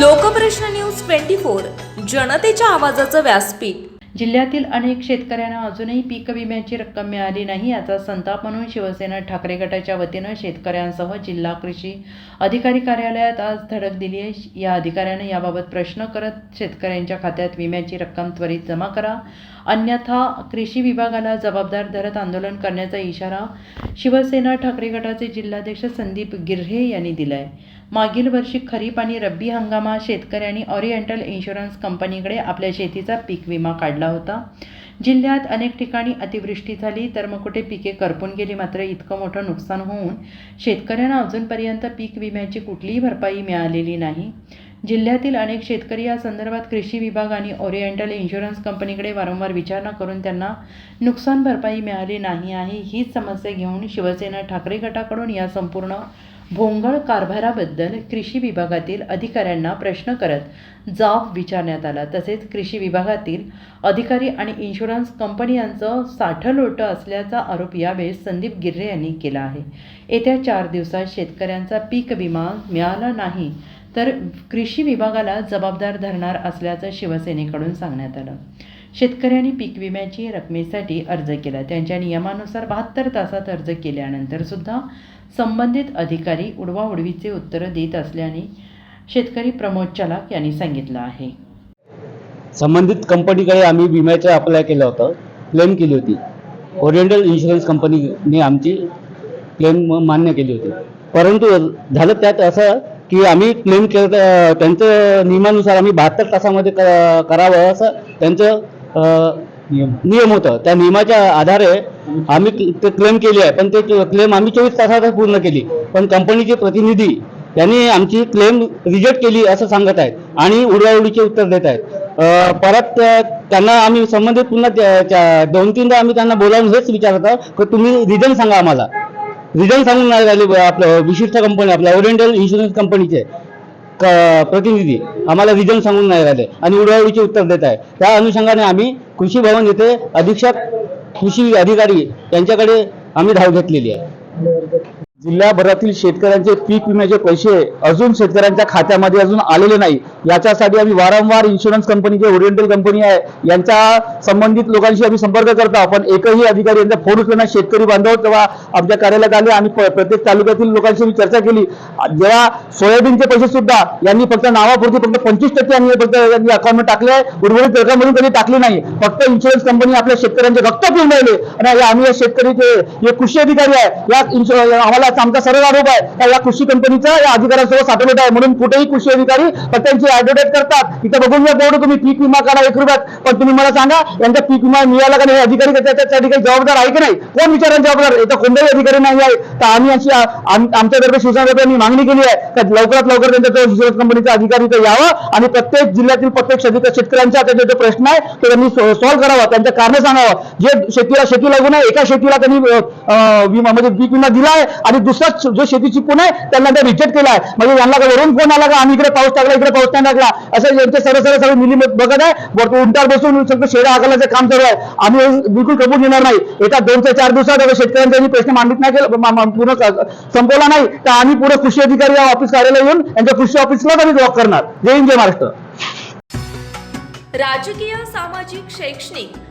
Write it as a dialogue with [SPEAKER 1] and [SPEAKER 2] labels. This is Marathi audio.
[SPEAKER 1] लोकप्रश्न न्यूज ट्वेंटी फोर जनतेच्या आवाजाचं व्यासपीठ.
[SPEAKER 2] जिल्ह्यातील अनेक शेतकऱ्यांना अजूनही पीक विम्याची रक्कम मिळाली नाही याचा संताप म्हणून शिवसेना ठाकरे गटाच्या वतीनं शेतकऱ्यांसह जिल्हा कृषी अधिकारी कार्यालयात आज धडक दिली आहे. या अधिकाऱ्यानं याबाबत प्रश्न करत शेतकऱ्यांच्या खात्यात विम्याची रक्कम त्वरित जमा करा अन्यथा कृषी विभागाला जबाबदार धरत आंदोलन करण्याचा इशारा शिवसेना ठाकरे गटाचे जिल्हाध्यक्ष संदीप गिर्हे यांनी दिला आहे मागील वर्षी खरीप आणि रब्बी हंगामात शेतकऱ्यांनी ओरिएंटल इन्शुरन्स कंपनीकडे आपल्या शेतीचा पीक विमा काढला होता. जिल्ह्यात अनेक ठिकाणी अतिवृष्टी झाली तर मग कुठे पिके करपून गेली मात्र इतकं मोठं नुकसान होऊन शेतकऱ्यांना अजूनपर्यंत पीक विम्याची कुठलीही भरपाई मिळालेली नाही. जिल्ह्यातील अनेक शेतकरी या संदर्भात कृषी विभाग आणि ओरिएंटल इन्शुरन्स कंपनीकडे वारंवार विचारणा करून त्यांना नुकसान भरपाई मिळाली नाही आहे हीच समस्या घेऊन शिवसेना ठाकरे गटाकडून या संपूर्ण भोंगळ कारभाराबद्दल कृषी विभागातील अधिकाऱ्यांना प्रश्न करत जाब विचारण्यात आला. तसेच कृषी विभागातील अधिकारी आणि इन्शुरन्स कंपनी यांचं साठलोटं असल्याचा आरोप यावेळेस संदीप गिर्रे यांनी केला आहे. येत्या चार दिवसात शेतकऱ्यांचा पीक विमा मिळाला नाही तर कृषी विभागाला जबाबदार धरणार असल्याचं शिवसेनेकडून सांगण्यात आलं. शेतकऱ्यांनी पीक विम्याची रकमेसाठी अर्ज केला. त्यांच्या नियमानुसार बहात्तर तासात अर्ज केल्यानंतर सुद्धा संबंधित अधिकारी उडवाउडवीचे उत्तरं देत असल्याने शेतकरी प्रमोद चलाक यांनी सांगितलं आहे.
[SPEAKER 3] संबंधित कंपनीकडे आम्ही विम्याचं अप्लाय केलं होतं. क्लेम केली होती. ओरिएंटल इन्शुरन्स कंपनीने आमची क्लेम मान्य केली होती. परंतु झालं त्यात असं की आम्ही क्लेम केलं त्यांचं नियमानुसार आम्ही बहात्तर तासामध्ये करावं असं त्यांचं नियम. होतं. त्या नियमाच्या आधारे आम्ही ते क्लेम केली आहे. पण ते क्लेम आम्ही चोवीस तासातच पूर्ण केली. पण कंपनीचे प्रतिनिधी त्यांनी आमची क्लेम रिजेक्ट केली असं सांगत आहेत आणि उडवाउडीचे उत्तर देत आहेत. परत त्यांना आम्ही संबंधित पुन्हा दोन तीनदा आम्ही त्यांना बोलावून हेच विचारत आहोत. की तुम्ही रिझन सांगा आम्हाला. रिझन सांगून नाही राहिले आपलं विशिष्ट कंपनी आपल्या ओरिएंटल इन्शुरन्स कंपनीचे प्रतिनिधी. आम्हाला रिझन सांगून नाही राहिले. आणि उडवाडीचे उत्तर देत आहे. त्या अनुषंगाने आम्ही कृषी भवन येथे अधीक्षक कृषी अधिकारी यांच्याकडे आम्ही धाव घेतलेली आहे. जिल्ह्याभरातील शेतकऱ्यांचे पीक विम्याचे पैसे अजून शेतकऱ्यांच्या खात्यामध्ये अजून आलेले नाही. याच्यासाठी आम्ही वारंवार इन्शुरन्स कंपनी जे ओरिएंटल कंपनी आहे यांच्या संबंधित लोकांशी आम्ही संपर्क करतो. पण एकही अधिकारी यांचा फोन उचलणार शेतकरी बांधव तेव्हा आमच्या कार्यालयात आले. आम्ही प्रत्येक तालुक्यातील लोकांशी मी चर्चा केली. जेव्हा सोयाबीनचे पैसे सुद्धा यांनी फक्त नावापुरती फक्त पंचवीस टक्के यांनी फक्त यांनी अकाउंट टाकले आहे. उर्वरित रकममधून कधी टाकली नाही. फक्त इन्शुरन्स कंपनी आपल्या शेतकऱ्यांचे रक्त पिऊन राहिले. आणि आम्ही या शेतकरीचे जे कृषी अधिकारी आहे या आम्हाला आमचा सरळ आरोप आहे. या कृषी कंपनीचा या अधिकाऱ्यांसोबत साठवलेला आहे. म्हणून कुठेही कृषी अधिकारी पत्त्यांची ऍडव्हर्टाईज करतात. इथं बघून घ्या बोर्ड तुम्ही पीक विमा काढा एक रुपयात. पण तुम्ही मला सांगा यांचा पीक विमा मिळाला का नाही? हे अधिकारी त्याच्यासाठी काही जबाबदार आहे की नाही? कोण विचारायला जबाबदार? इथं कोणताही अधिकारी नाही आहे. तर आम्ही अशी आमच्यातर्फे शिवसेना यांनी मागणी केली आहे तर लवकरात लवकर त्यांच्या जो इन्शुरन्स कंपनीचा अधिकारी इथं यावं आणि प्रत्येक जिल्ह्यातील प्रत्येक शेतकऱ्यांचा त्याचा जो प्रश्न आहे तो त्यांनी सॉल्व्ह करावा. त्यांच्या कारण सांगावं. जे शेतीला शेती लागून आहे एका शेतीला त्यांनी विमा म्हणजे पीक विमा दिला आहे आणि दुसरा जो शेती चिपून आहे त्यांना त्या रिजेक्ट केला आहे. म्हणजे यांना वरून फोन आला का आम्ही इकडे पाऊस टाकला इकडे पाऊस नाही टाकला? असं यांचे सरळ सरळ सगळं मिली बघत आहे. वरती उंटार बसून सगळं शेडा हाकलाचं काम चालू आहे. आम्ही बिलकुल कबूल घेणार नाही. एका दोन ते चार दिवसात शेतकऱ्यांचा प्रश्न मांडित नाही केला पूर्ण संपवला नाही तर आम्ही पुढे कृषी अधिकारी या ऑफिस कार्यालय येऊन यांच्या कृषी ऑफिसलाच आम्ही जॉब करणार. जय हिंद जय महाराष्ट्र.
[SPEAKER 1] राजकीय सामाजिक शैक्षणिक